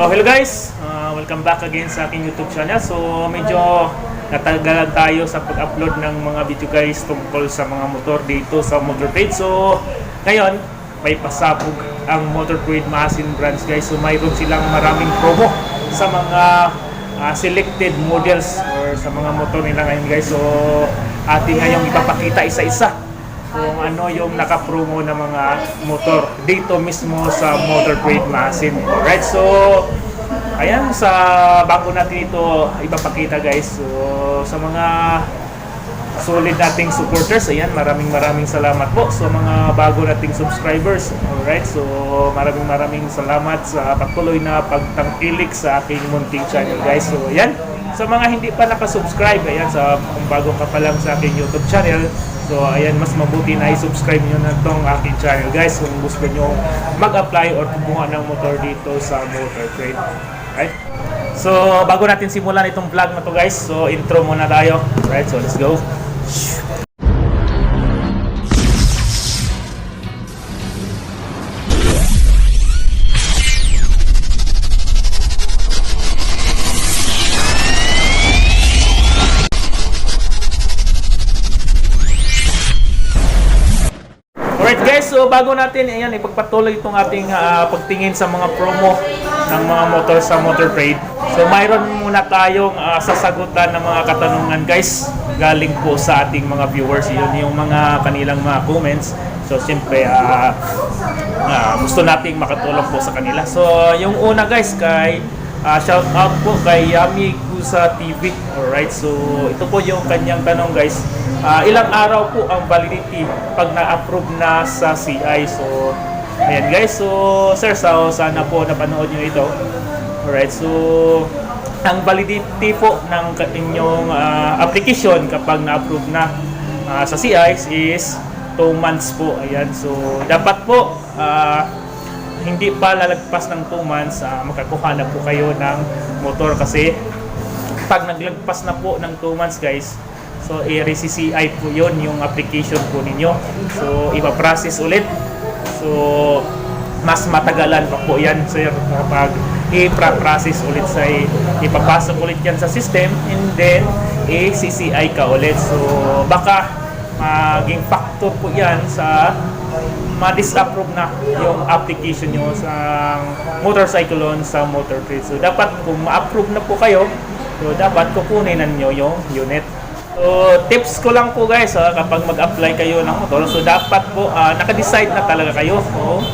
So hello guys, Uh, welcome back again sa aking YouTube channel. So medyo natagalan tayo sa pag-upload ng mga video guys tungkol sa mga motor dito sa Motor. So ngayon, may pasabog ang Motor Trade Masin branch guys. So mayroon silang maraming promo sa mga ah, selected models or sa mga motor nila ngayon guys. So ating ngayong ipapakita isa-isa kung ano yung naka-promo na mga motor dito mismo sa Motor Trade Masin. Alright, so ayan sa bago natin ito ipapakita guys. So sa mga solid nating supporters, ayan maraming maraming salamat po sa mga bago nating subscribers. Alright, so maraming maraming salamat sa patuloy na pagtangkilik sa aking munting channel guys. So ayan, sa mga hindi pa nakasubscribe, ayan, sa kung bago ka pa lang sa aking YouTube channel, so ayan, mas mabuti na i-subscribe nyo na tong aking channel guys kung gusto nyo mag-apply or kumuha ng motor dito sa Motor Trade. Right? So, bago natin simulan itong vlog na to guys, so intro muna tayo. Right, so let's go. Alright bago natin ayan, ipagpatuloy itong ating ah, pagtingin sa mga promo ng mga motor sa Motor Trade. So mayroon muna tayong ah, sasagutan ng mga katanungan guys galing po sa ating mga viewers. Yun yung mga kanilang mga comments. So siyempre ah, ah, gusto nating makatulong po sa kanila. So yung una guys kay ah, shout out po kay Yami Gusa TV. Alright, so ito po yung kanyang tanong guys. Ah, ilang araw po ang validity pag na-approve na sa CI? So, ayan guys. So, sir, so, sana po napanood nyo ito. Alright, so, ang validity po ng inyong ah, application kapag na-approve na ah, sa CI is 2 months po. Ayan, so, dapat po ah, hindi pa lalagpas ng 2 months, ah, makakuha na po kayo ng motor kasi pag naglagpas na po ng 2 months guys, so i-RCCI po yon yung application po ninyo. So ipaprocess ulit. So mas matagalan pa po yan sir kapag i-process ulit sa ipapasok ulit yan sa system and then i-CCI ka ulit. So baka maging factor po yan sa ma-disapprove na yung application nyo sa motorcycle loan sa motor trade. So dapat kung ma-approve na po kayo, so dapat kukunin na nyo yung unit. So tips ko lang po guys ha, kapag mag-apply kayo ng motor, so dapat po ah, naka-decide na talaga kayo kung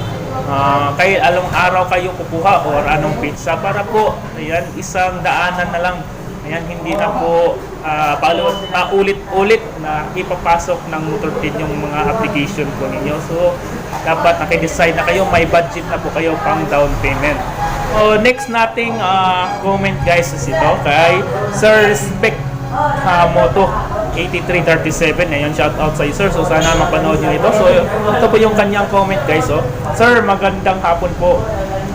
ah, kay along araw kayo kukuha or anong pizza para po ayan isang daanan na lang Ayan, hindi na po uh, paulit-ulit na ipapasok ng motor trade yung mga application po ninyo. So, dapat naki-decide na kayo, may budget na po kayo pang down payment. So, next nating ah, comment guys is ito kay Sir Respect ah, Moto 8337. Ayan, shout out sa iyo, sir. So, sana mapanood nyo ito. So, ito po yung kanyang comment, guys. Oh. Sir, magandang hapon po.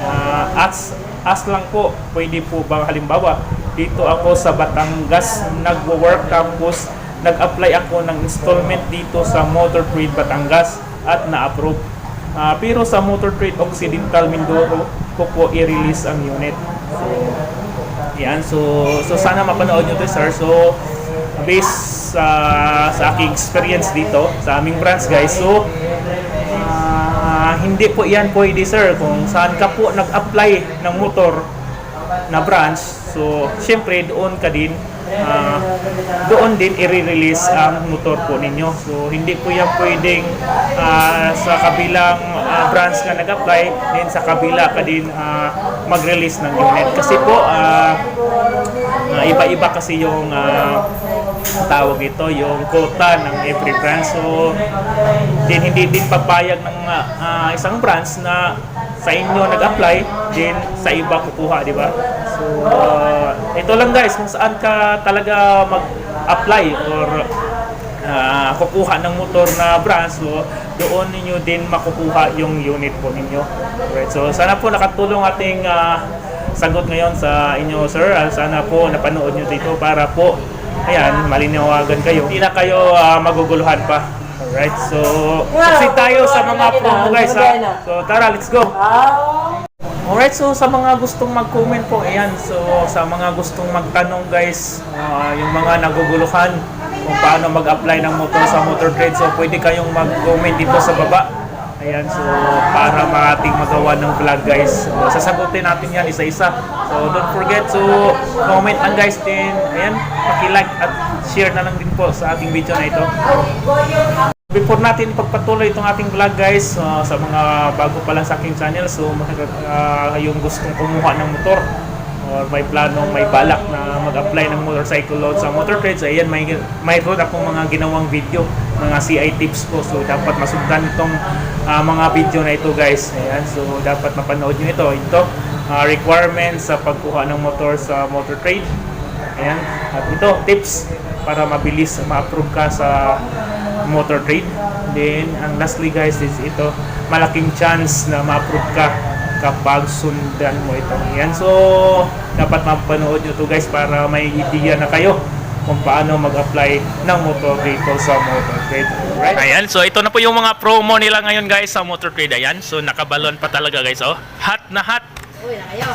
Ah, as, as lang po, pwede po bang halimbawa, dito ako sa Batangas, nagwo-work tapos nag-apply ako ng installment dito sa Motor Trade Batangas at na-approve. Ah, pero sa Motor Trade Occidental Mindoro ko i-release ang unit. So, yan. So, so sana mapanood nyo to, sir. So, based sa sa aking experience dito, sa aming branch, guys. So, ah, hindi po yan pwede, sir. Kung saan ka po nag-apply ng motor na branch, so, syempre, doon ka din, ah, doon din i-release ang motor po ninyo. So, hindi po yan pwedeng ah, sa kabilang ah, branch ka nag-apply, din sa kabila ka din ah, mag-release ng unit. Kasi po, ah, ah, iba-iba kasi yung ah, tawag ito, yung quota ng every branch. So, din hindi din papayag ng ah, isang branch na sa inyo nag-apply, din sa iba kukuha, di ba? So, ah, ito lang guys, kung saan ka talaga mag-apply or ah, kukuha ng motor na branch, so doon ninyo din makukuha yung unit po ninyo. Right, so sana po nakatulong ating ah, sagot ngayon sa inyo sir. Ah, Sana po napanood nyo dito para po ayan, malinawagan kayo. Hindi na kayo ah, maguguluhan pa. Alright, so proceed tayo sa mga promo guys ha. So tara, let's go. Alright, so sa mga gustong mag-comment po, ayan. So sa mga gustong magtanong guys, ah, yung mga naguguluhan kung paano mag-apply ng motor sa motor trade, so pwede kayong mag-comment dito sa baba. Ayan, so para maating magawa ng vlog guys. So, sasagutin natin yan isa-isa. So don't forget to comment lang guys din. Ayan, paki-like at share na lang din po sa ating video na ito. Before natin pagpatuloy itong ating vlog guys, uh, sa mga bago pa lang sa aking channel, so uh, yung gustong kumuha ng motor or may planong, may balak na mag-apply ng motorcycle load sa motor trade, so ayan, may, mayroon akong mga ginawang video, mga CI tips po, so dapat masundan itong uh, mga video na ito guys, ayan, so dapat mapanood nyo ito, ito, uh, requirements sa pagkuha ng motor sa motor trade, ayan, at ito, tips para mabilis ma-approve ka sa motor trade. Then, ang lastly guys is ito, malaking chance na ma-approve ka kapag sundan mo ito. Yan. So, dapat mapanood nyo to guys para may idea na kayo kung paano mag-apply ng motor dito sa motor trade. Right? Ayan, so ito na po yung mga promo nila ngayon guys sa motor trade. Ayan, so nakabalon pa talaga guys. Oh. Hot na hot.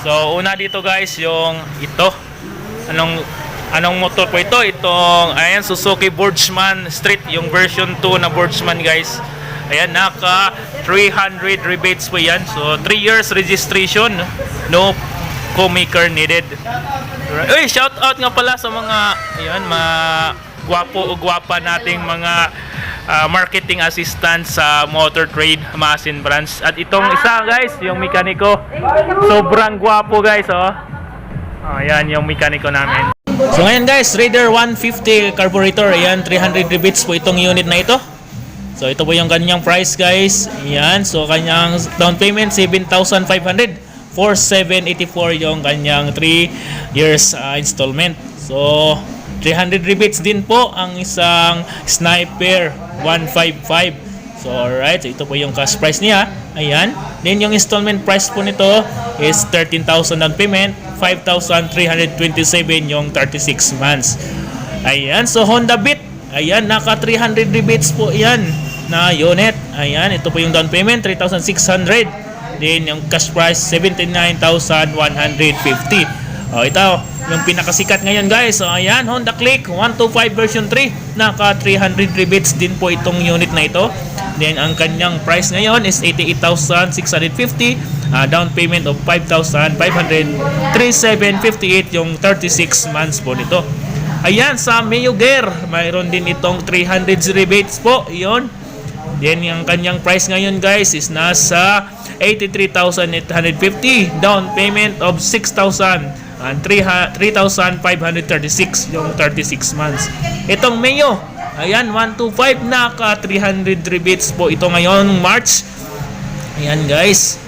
So, una dito guys, yung ito. Anong anong motor po ito? Itong ayan Suzuki Boardsman Street, yung version 2 na Boardsman guys. Ayan, naka 300 rebates po yan. So, 3 years registration. No co-maker needed. Uy, shout out nga pala sa mga ayan, mga gwapo o gwapa nating mga ah, marketing assistant sa Motor Trade Masin Branch. At itong isa guys, yung mekaniko. Sobrang gwapo guys, oh. Oh, yan yung mekaniko namin. So ngayon guys, Raider 150 carburetor. Ayan, 300 rebates po itong unit na ito. So ito po yung kanyang price guys. Ayan, so kanyang down payment 7,500. 4,784 yung kanyang 3 years uh, installment. So 300 rebates din po ang isang Sniper 155. So alright, so ito po yung cash price niya. Ayan. Then yung installment price po nito is 13,000 down payment, 5,327 yung 36 months. Ayan, so Honda Beat. Ayan, naka 300 rebates po yan na unit. Ayan, ito po yung down payment, 3,600. Then yung cash price, 79,150. Oh, ito, yung pinakasikat ngayon guys. So, ayan, Honda Click 125 version 3. Naka 300 rebates din po itong unit na ito. Then, ang kanyang price ngayon is 88,650. Ah, down payment of 5,500. 3,758 yung 36 months po nito. Ayan, sa Mayo Gear, mayroon din itong 300 rebates po. Iyon. Then, yung kanyang price ngayon guys is nasa 83,850. Down payment of 6,000 and 3,536 yung 36 months. Itong Mayo, ayan, 125 naka 300 rebates po ito ngayon, March. Ayan guys.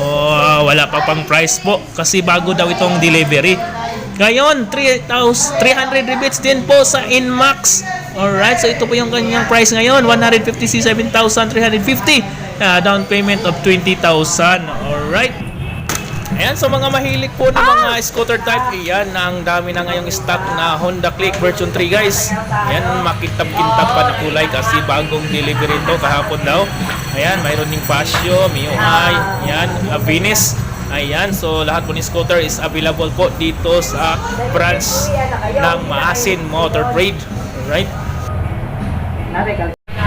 Oh, wala pa pang price po kasi bago daw itong delivery. Ngayon, 3,000 300 rebates din po sa Inmax. Alright, so ito po yung kanyang price ngayon. 157,350. Uh, down payment of 20,000. Alright. Ayan, sa mga mahilig po ng mga scooter type, iyan, ang dami na ngayong stock na Honda Click version 3 guys. Ayan, makitab-kintab pa na kulay kasi bagong delivery ito kahapon daw. Ayan, mayroon ding Pasio, MIUI, ayan, Venus. Ayan, so lahat po ni scooter is available po dito sa branch ng Maasin Motor Trade. Alright?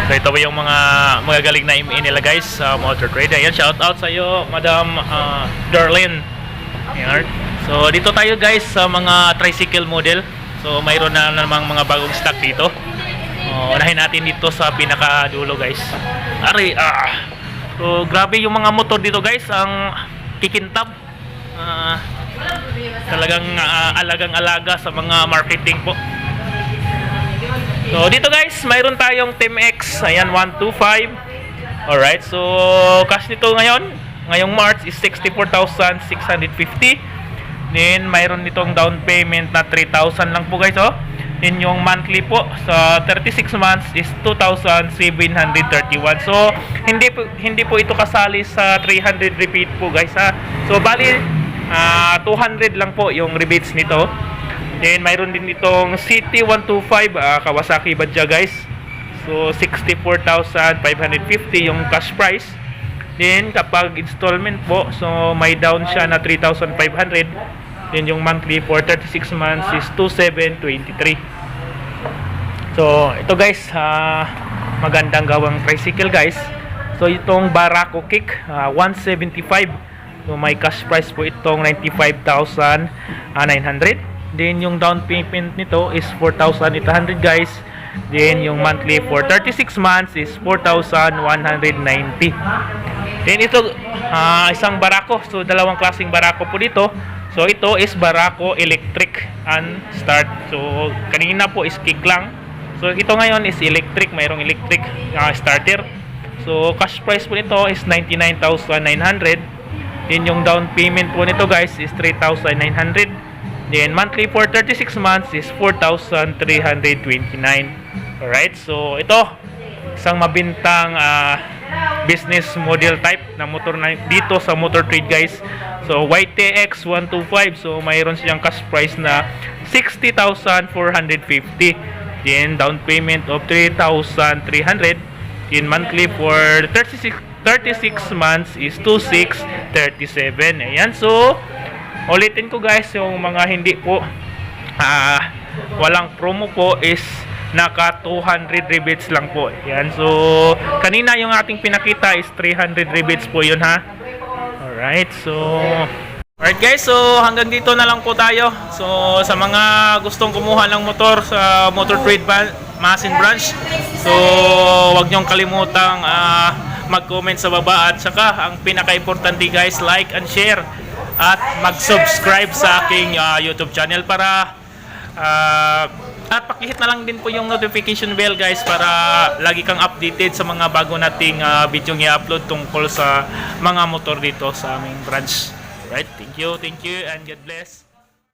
So ito yung mga magagaling na MA nila guys sa Motor Trade. Ayan, shout out sa iyo, Madam uh, Darlene. Ayan. So dito tayo guys sa mga tricycle model. So mayroon na namang mga bagong stock dito. Uh, unahin natin dito sa pinakadulo guys. Ari, ah. So grabe yung mga motor dito guys, ang kikintab. Ah, talagang ah, alagang-alaga sa mga marketing po. So dito guys, mayroon tayong Team X, ayan 125. Alright, so cash nito ngayon, ngayong March is 64,650. Then mayroon nitong down payment na 3,000 lang po guys oh. Then yung monthly po sa 36 months is 2,731. So hindi po hindi po ito kasali sa 300 repeat po guys ha. So bali ah, 200 lang po yung rebates nito. Then mayroon din itong City 125 ah, Kawasaki Badja guys. So 64,550 yung cash price. Then kapag installment po, so may down siya na 3,500. Then yung monthly for 36 months is 2,723. So ito guys, ah, magandang gawang tricycle guys. So itong Barako Kick, ah, 175. So may cash price po itong 95,900. Then yung down payment nito is 4,800 guys. Then yung monthly for 36 months is 4,190. Then ito ah, isang Barako. So dalawang klaseng Barako po dito. So ito is Barako electric and start. So kanina po is kick lang. So ito ngayon is electric, mayroong electric ah, starter. So cash price po nito is 99,900. Then yung down payment po nito guys is 3,900. Then monthly for 36 months is 4,329. Alright, so ito isang mabintang ah, business model type na motor na dito sa Motor Trade guys. So YTX 125 so mayroon siyang cash price na 60,450. Then down payment of 3,300. Then monthly for 36 36 months is 2637. Ayan. So ulitin ko guys yung mga hindi po ah walang promo po is naka 200 rebates lang po. Yan. So, kanina yung ating pinakita is 300 rebates po yun ha. Alright. So, Alright guys, so hanggang dito na lang po tayo. So, sa mga gustong kumuha ng motor sa Motor Trade Ban- Masin Branch, so wag niyong kalimutang ah, mag-comment sa baba at saka ang pinaka-importante guys, like and share at mag-subscribe sa aking ah, YouTube channel para ah, at pakihit na lang din po yung notification bell guys para lagi kang updated sa mga bago nating ah, video i-upload tungkol sa mga motor dito sa aming branch. Right? Thank you, thank you, and God bless.